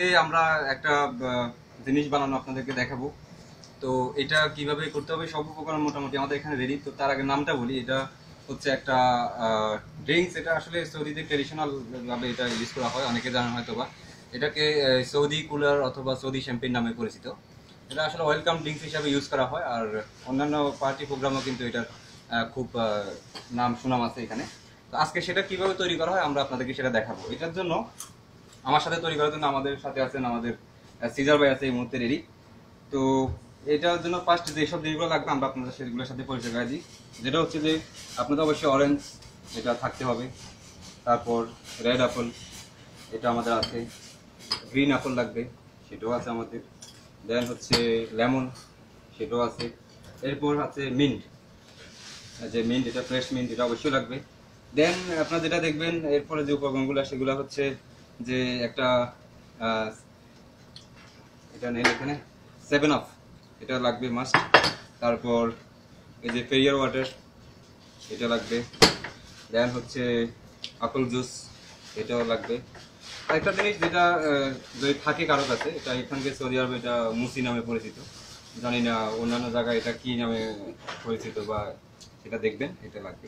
আজকে আমরা একটা জিনিস বানানো আপনাদেরকে দেখাবো। তো এটা কীভাবে করতে হবে সব উপকরণ মোটামুটি আমাদের এখানে রেডি তো তার আগে নামটা বলি। এটা হচ্ছে একটা ড্রিঙ্কস এটা আসলে সৌদিতে ট্রেডিশনাল ভাবে এটা ইউজ করা হয়, অনেকে জানেন হয়তো বা এটাকে সৌদি কুলার অথবা সৌদি শ্যাম্পেন নামে পরিচিত। এটা আসলে ওয়েলকাম ড্রিঙ্কস হিসাবে ইউজ করা হয়, আর অন্যান্য পার্টি প্রোগ্রামও কিন্তু এটার খুব নাম সুনাম আছে এখানে। তো আজকে সেটা কীভাবে তৈরি করা হয় আমরা আপনাদেরকে সেটা দেখাবো। এটার জন্য আমার সাথে তৈরি করার জন্য আমাদের সাথে আছেন আমাদের সিজার ভাই আছে এই মুহূর্তে রেডি তো এটার জন্য ফার্স্ট যেসব জিনিসগুলো লাগবে আমরা আপনাদের সেগুলোর সাথে পরিচয় করে দিই। যেটা হচ্ছে যে আপনাদের অবশ্যই অরেঞ্জ এটা থাকতে হবে। তারপর রেড অ্যাপল এটা আমাদের আছে। গ্রিন অ্যাপল লাগবে, সেটাও আছে আমাদের। দেন হচ্ছে লেমন সেটাও আছে। এরপর আছে মিন্ট যে মিন্ট এটা ফ্রেশ মিন্ট এটা অবশ্যই লাগবে। দেন আপনারা যেটা দেখবেন, এরপরে যে উপকরণগুলো সেগুলো হচ্ছে যে একটা এটা নেই এখানে সেভেন আপ এটা লাগবে মাস্ট তারপর এই যে ফেরিয়ার ওয়াটার এটা লাগবে। দেন হচ্ছে আপেল জুস এটাও লাগবে। একটা জিনিস যেটা যদি থাকে কারও কাছে, এটা এখানকে সৌদি আরবে এটা মুসি নামে পরিচিত। জানি না অন্যান্য জায়গায় এটা কি নামে পরিচিত বা সেটা দেখবেন, এটা লাগবে।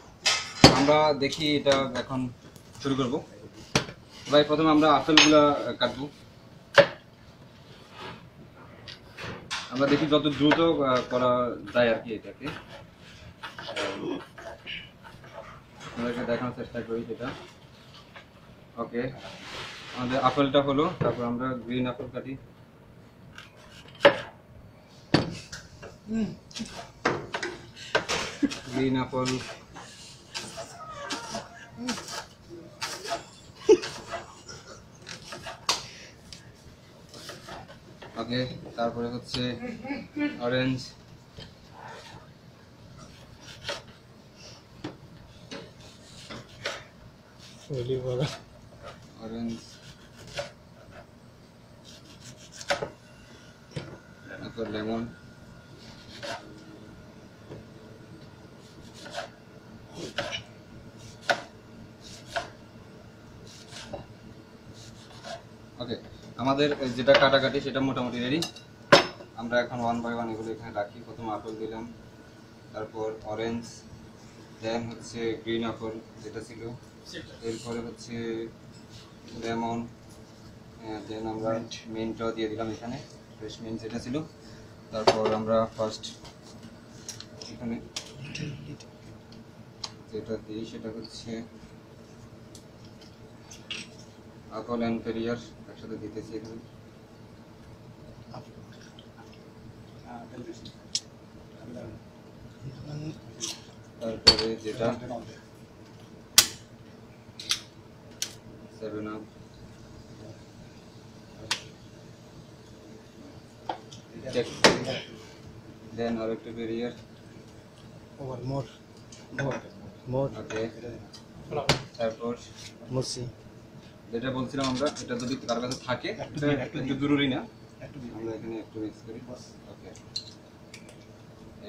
আমরা দেখি এটা এখন শুরু করব। ভাই প্রথমে আমরা আপেলগুলা কাটবো। আমরা দেখি যত দ্রুত করা যায় আর কি এটাকে। দেখানোর চেষ্টা করি সেটা ওকে আমাদের আপেলটা হলো তারপর আমরা গ্রিন আপেল কাটি। গ্রিন আপেল ওকে তারপরে হচ্ছে অরেঞ্জ অরেঞ্জ তারপর লেমন ওকে আমাদের যেটা কাটাকাটি সেটা মোটামুটি রেডি আমরা এখন ওয়ান বাই ওয়ান এগুলো এখানে রাখি। প্রথম আপেল দিলাম তারপর অরেঞ্জ দেন হচ্ছে গ্রিন আপেল যেটা ছিল। এরপরে হচ্ছে লেমন দেন আমরা মিন্টটাও দিয়ে দিলাম এখানে ফ্রেশ মিন্ট যেটা ছিল। তারপর আমরা ফার্স্ট এখানে যেটা দিই সেটা হচ্ছে আপেল অ্যান্ড পেরিয়ার একসাথে দিতেছি এখানে তারপরে যেটা সেভেন আপ দেন আর একটু Periyar Over more. More. More. ওকে তারপর Musi. যেটা বলছিলাম আমরা এটা যদি কারও কাছে থাকে একটু জরুরি না? আমরা এখানে একটু মিক্স করি। ওকে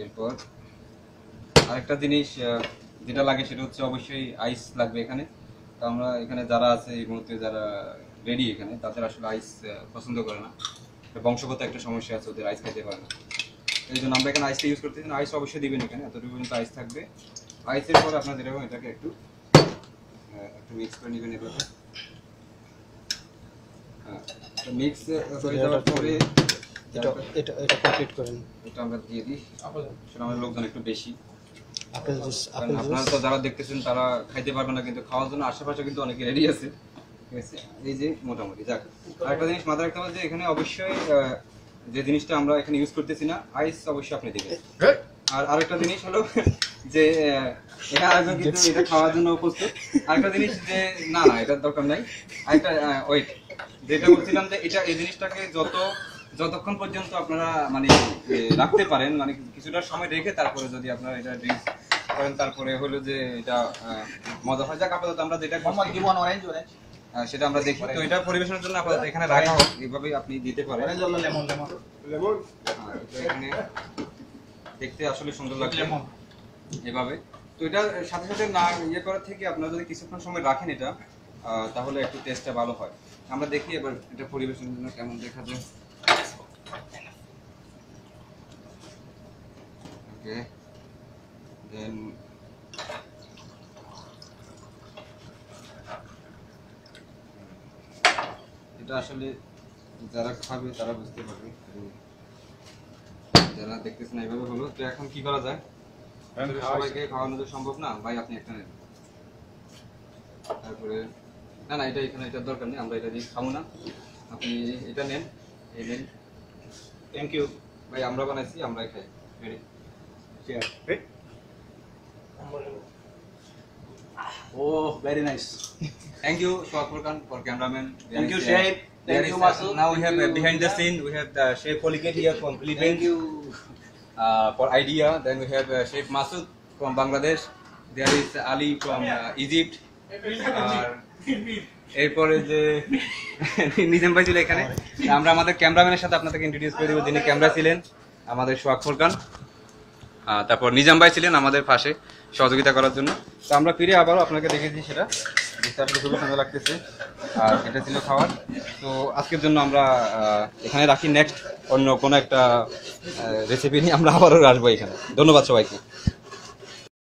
এরপর আরেকটা জিনিস যেটা লাগে সেটা হচ্ছে অবশ্যই আইস লাগবে এখানে। তো আমরা এখানে যারা আছে এই মুহূর্তে যারা রেডি এখানে তাদের আসলে আইস পছন্দ করে না। বংশগত একটা সমস্যা আছে ওদের আইস খাইতে পারে না। এই জন্য আমরা এখানে আইসটা ইউজ করতেছি না। আইস অবশ্যই দিবেন এখানে এতটুকু পর্যন্ত আইস থাকবে। আইসের পর আপনার যেরকম এটাকে একটু একটু মিক্স করে নেবেন এভাবে। হ্যাঁ মিক্স হয়ে পরে এটা এটা এটা কমপ্লিট করেন। এটা আমরা দিয়ে দিই। সেটা আমাদের লোকজন একটু বেশি। আপেল জুস আপেল আপনারা তো যারা দেখতেছেন তারা খাইতে পারবে না কিন্তু খাওয়ার জন্য আশেপাশে কিন্তু অনেকে রেডি আছে। ঠিক আছে? এই যে মোটামুটি যাক। আরেকটা জিনিস মাথায় রাখতে হবে যে এখানে অবশ্যই আহ, যে জিনিসটা আমরা এখানে ইউজ করতেছি না আইস অবশ্যই আপনি দিবেন। আর আরেকটা জিনিস হলো যে কিন্তু এটা খাওয়ার জন্য প্রস্তুত আরেকটা জিনিস যে না না এটার দরকার নাই। আরেকটা ওয়েট যেটা বলছিলাম যে এটা এই জিনিসটাকে যত যতক্ষণ পর্যন্ত আপনারা মানে রাখতে পারেন মানে কিছুটা সময় রেখে তারপরে যদি আপনারা এটা ড্রিঙ্কস করেন তারপরে হলো যে এটা মজা হয়। যাক আপাতত আমরা যেটা করছি, আহ, সেটা আমরা দেখি। তো এটা পরিবেশনের জন্য আপাতত এখানে রাখা হোক। এইভাবে আপনি দিতে পারেন। আর এটা এখানে দেখতে আসলে সুন্দর লাগছে। এভাবে। তো এটা সাথে সাথে না ইয়ে করার থেকে আপনারা যদি কিছুক্ষণ সময় রাখেন এটা তাহলে একটু টেস্টটা ভালো হয়। আমরা দেখি এবার এটা পরিবেশনের জন্য কেমন দেখা যায়। ওকে দেন এটা আসলে যারা খাবে তারা বুঝতে পারবে। যারা দেখতেছেন এইভাবে হলো তো এখন কি করা যায়? সবাইকে খাওয়ানো তো সম্ভব না। ভাই আপনি একটা নেন। তারপরে না না এটা এখানে এটার দরকার নেই আমরা এটা দিয়ে খাব না। আপনি এটা নেন এই নেন। থ্যাংক ইউ ভাই আমরা বানাইছি আমরাই খাই। Ready O very nice Thank you, Shwakar Khan, for cameraman. Thank you, there Thank is, you, uh, Now we have uh, behind the scene, we have the Chef Polycat here from Philippines. you Uh, for idea, then we have uh, Chef Masood from Bangladesh. There is Ali from uh, Egypt. এরপরে যে নিজাম ভাই ছিল এখানে আমরা আমাদের ক্যামেরাম্যানের সাথে আপনাদেরকে introduce করে দেবো যিনি ক্যামেরা ছিলেন আমাদের সোহাগ ফুরকান তারপর নিজাম ভাই ছিলেন আমাদের পাশে সহযোগিতা করার জন্য তো আমরা ফিরে আবারও আপনাকে দেখেছি সেটা দেখতে আসলে খুবই সুন্দর লাগতেছে। আর এটা ছিল খাবার। তো আজকের জন্য আমরা এখানে রাখি। নেক্সট অন্য কোনো একটা রেসিপি নিয়ে আমরা আবারও আসব এখানে। ধন্যবাদ সবাইকে।